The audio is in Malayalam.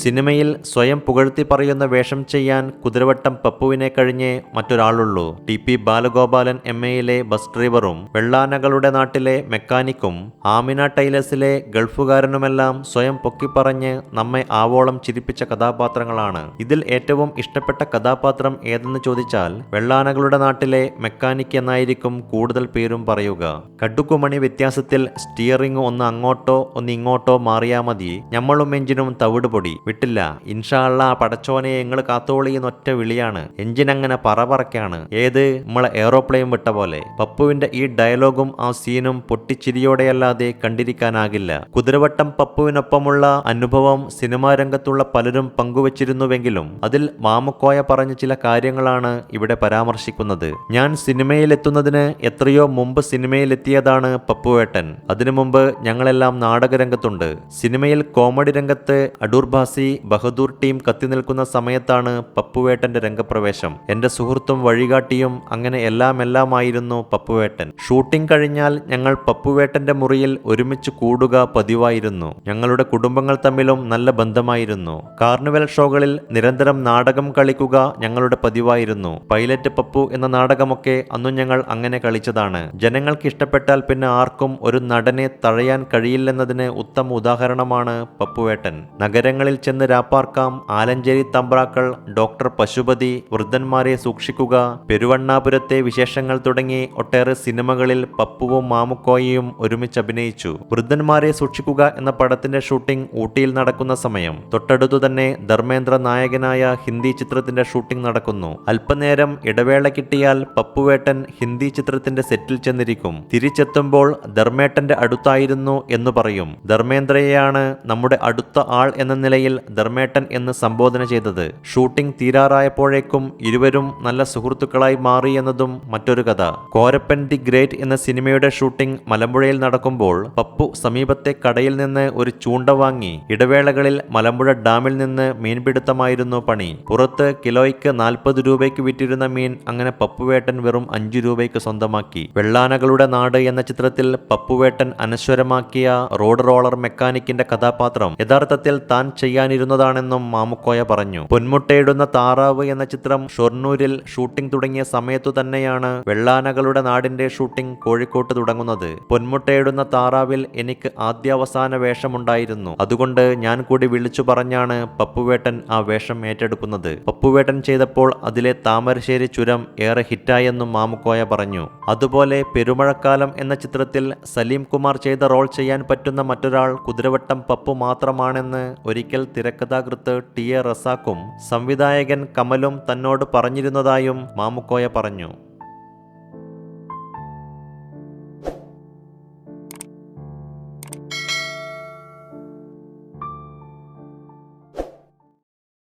സിനിമയിൽ സ്വയം പുകഴ്ത്തി പറയുന്ന വേഷം ചെയ്യാൻ കുതിരവട്ടം പപ്പുവിനെ കഴിഞ്ഞേ മറ്റൊരാളുള്ളൂ. ടി പി ബാലഗോപാലൻ എം എയിലെ ബസ് ഡ്രൈവറും വെള്ളാനകളുടെ നാട്ടിലെ മെക്കാനിക്കും ആമിന ടൈലസിലെ ഗൾഫുകാരനുമെല്ലാം സ്വയം പൊക്കിപ്പറഞ്ഞ് നമ്മെ ആവോളം ചിരിപ്പിച്ച കഥാപാത്രങ്ങളാണ്. ഇതിൽ ഏറ്റവും ഇഷ്ടപ്പെട്ട കഥാപാത്രം ഏതെന്ന് ചോദിച്ചാൽ വെള്ളാനകളുടെ നാട്ടിലെ മെക്കാനിക് എന്നായിരിക്കും കൂടുതൽ പേരും പറയുക. കടുക്കുമണി വ്യത്യാസത്തിൽ സ്റ്റിയറിംഗ് ഒന്ന് അങ്ങോട്ടോ ഒന്ന് ഇങ്ങോട്ടോ മാറിയാൽ മതി. ഞമ്മളും എഞ്ചിനും തവിട് പൊടി. വിട്ടില്ല. ഇൻഷാള്ള പടച്ചോനെ ഞങ്ങൾ കാത്തോളി എന്നൊറ്റ വിളിയാണ്. എഞ്ചിൻ അങ്ങനെ പറപറക്കാണ്. ഏത്? നമ്മളെ എയറോപ്ലെയിൻ വിട്ട പോലെ. പപ്പുവിന്റെ ഈ ഡയലോഗും ആ സീനും പൊട്ടിച്ചിരിയോടെയല്ലാതെ കണ്ടിരിക്കാനാകില്ല. കുതിരവട്ടം പപ്പുവിനൊപ്പമുള്ള അനുഭവം സിനിമാ രംഗത്തുള്ള പലരും പങ്കുവച്ചിരുന്നുവെങ്കിലും അതിൽ മാമുക്കോയ പറഞ്ഞ ചില കാര്യങ്ങളാണ് ഇവിടെ പരാമർശിക്കുന്നത്. ഞാൻ സിനിമയിലെത്തുന്നതിന് എത്രയോ മുമ്പ് സിനിമയിലെത്തിയതാണ് പപ്പുവേട്ടൻ. അതിനു മുമ്പ് ഞങ്ങളെല്ലാം നാടകരംഗത്തുണ്ട്. സിനിമയിൽ കോമഡി രംഗത്ത് അടൂർ ഭാസി ബഹദൂർ ടീം കത്തി നിൽക്കുന്ന സമയത്താണ് പപ്പുവേട്ടന്റെ രംഗപ്രവേശം. എന്റെ സുഹൃത്തും വഴികാട്ടിയും അങ്ങനെ എല്ലാം എല്ലാമായിരുന്നു പപ്പുവേട്ടൻ. ഷൂട്ടിംഗ് കഴിഞ്ഞാൽ ഞങ്ങൾ പപ്പുവേട്ടന്റെ മുറിയിൽ ഒരുമിച്ച് കൂടുക പതിവായിരുന്നു. ഞങ്ങളുടെ കുടുംബങ്ങൾ തമ്മിലും നല്ല ബന്ധമായിരുന്നു. കാർണിവൽ ഷോകളിൽ നിരന്തരം നാടകം കളിക്കുക ഞങ്ങളുടെ പതിവായിരുന്നു. പൈലറ്റ് പപ്പു എന്ന നാടകമൊക്കെ അന്നും ഞങ്ങൾ അങ്ങനെ കളിച്ചതാണ്. ജനങ്ങൾക്ക് ഇഷ്ടപ്പെട്ടാൽ പിന്നെ ആർക്കും ഒരു നടനെ തഴയാൻ കഴിയില്ലെന്നതിന് ഉത്തമ ഉദാഹരണമാണ് പപ്പുവേട്ടൻ. നഗരങ്ങളിൽ ചെന്ന് രാപ്പാർക്കാം ആലഞ്ചേരി തമ്പ്രാക്കൾ ഡോക്ടർ പശുപതി വൃദ്ധന്മാരെ സൂക്ഷിക്കുക പെരുവണ്ണാപുരത്തെ വിശേഷങ്ങൾ തുടങ്ങി ഒട്ടേറെ സിനിമകളിൽ പപ്പുവും മാമുക്കോയയും ഒരുമിച്ച് അഭിനയിച്ചു. വൃദ്ധന്മാരെ സൂക്ഷിക്കുക എന്ന പടത്തിന്റെ ഷൂട്ടിംഗ് ഊട്ടിയിൽ നടക്കുന്ന സമയം. തൊട്ടടുത്തു തന്നെ ധർമ്മേന്ദ്ര നായകനായ ഹിന്ദി ചിത്രത്തിന്റെ ഷൂട്ടിംഗ് നടക്കുന്നു. അല്പനേരം ഇടവേള കിട്ടിയാൽ പപ്പുവേട്ടൻ ഹിന്ദി ചിത്രത്തിന്റെ സെറ്റിൽ ചെന്നിരിക്കും. തിരിച്ചെത്തുമ്പോൾ ധർമ്മേട്ടന്റെ അടുത്തായിരുന്നു എന്ന് പറയും. ധർമ്മേന്ദ്രയെയാണ് നമ്മുടെ അടുത്ത ആൾ എന്ന നിലയിൽ ധർമ്മേട്ടൻ എന്ന് സംബോധന ചെയ്തത്. ഷൂട്ടിംഗ് തീരാറായപ്പോഴേക്കും ഇരുവരും നല്ല സുഹൃത്തുക്കളായി മാറി എന്നതും മറ്റൊരു കഥ. കോരപ്പൻ ദി ഗ്രേറ്റ് എന്ന സിനിമയുടെ ഷൂട്ടിംഗ് മലമ്പുഴയിൽ നടക്കുമ്പോൾ പപ്പു സമീപത്തെ കടയിൽ നിന്ന് ഒരു ചൂണ്ട വാങ്ങി ഇടവേളകളിൽ മലമ്പുഴ ഡാമിൽ നിന്ന് മീൻപിടുത്തമായിരുന്നു പണി. പുറത്ത് കിലോയ്ക്ക് നാൽപ്പത് രൂപയ്ക്ക് വിറ്റിരുന്ന മീൻ അങ്ങനെ പപ്പുവേട്ടൻ വെറും അഞ്ചു രൂപയ്ക്ക് സ്വന്തമാക്കി. വെള്ളാനകളുടെ നാട് എന്ന ചിത്രത്തിൽ പപ്പുവേട്ടൻ അനശ്വരമാക്കിയ റോഡ് റോളർ മെക്കാനിക്കിന്റെ കഥാപാത്രം. യഥാർത്ഥത്തിൽ താൻ ചെയ്യാനിരുന്നതാണെന്നും മാമുക്കോയ പറഞ്ഞു. പൊന്മുട്ടയിടുന്ന താറാവ് എന്ന ചിത്രം ഷൊർണൂരിൽ ഷൂട്ടിംഗ് തുടങ്ങിയ സമയത്തു തന്നെയാണ് വെള്ളാനകളുടെ നാടിന്റെ ഷൂട്ടിംഗ് കോഴിക്കോട്ട് തുടങ്ങുന്നത്. പൊന്മുട്ടയിടുന്ന താറാവിൽ എനിക്ക് ആദ്യാവസാന വേഷമുണ്ടായിരുന്നു. അതുകൊണ്ട് ഞാൻ കൂടി വിളിച്ചു പറഞ്ഞാണ് പപ്പുവേട്ടൻ ആ വേഷം ഏറ്റെടുക്കുന്നത്. പപ്പുവേട്ടൻ ചെയ്തപ്പോൾ അതിലെ താമരശ്ശേരി ചുരം ഏറെ ഹിറ്റായെന്നും മാമുക്കോയ പറഞ്ഞു. അതുപോലെ പെരുമഴക്കാലം എന്ന ചിത്രത്തിൽ സലീം കുമാർ ചെയ്ത റോൾ ചെയ്യാൻ പറ്റുന്ന മറ്റൊരാൾ കുതിരവട്ടം പപ്പു മാത്രമാണെന്ന് ഒരിക്കൽ തിരക്കഥാകൃത്ത് ടി എ റസാക്കും സംവിധായകൻ കമലും തന്നോട് പറഞ്ഞിരുന്നതായും മാമുക്കോയ പറഞ്ഞു.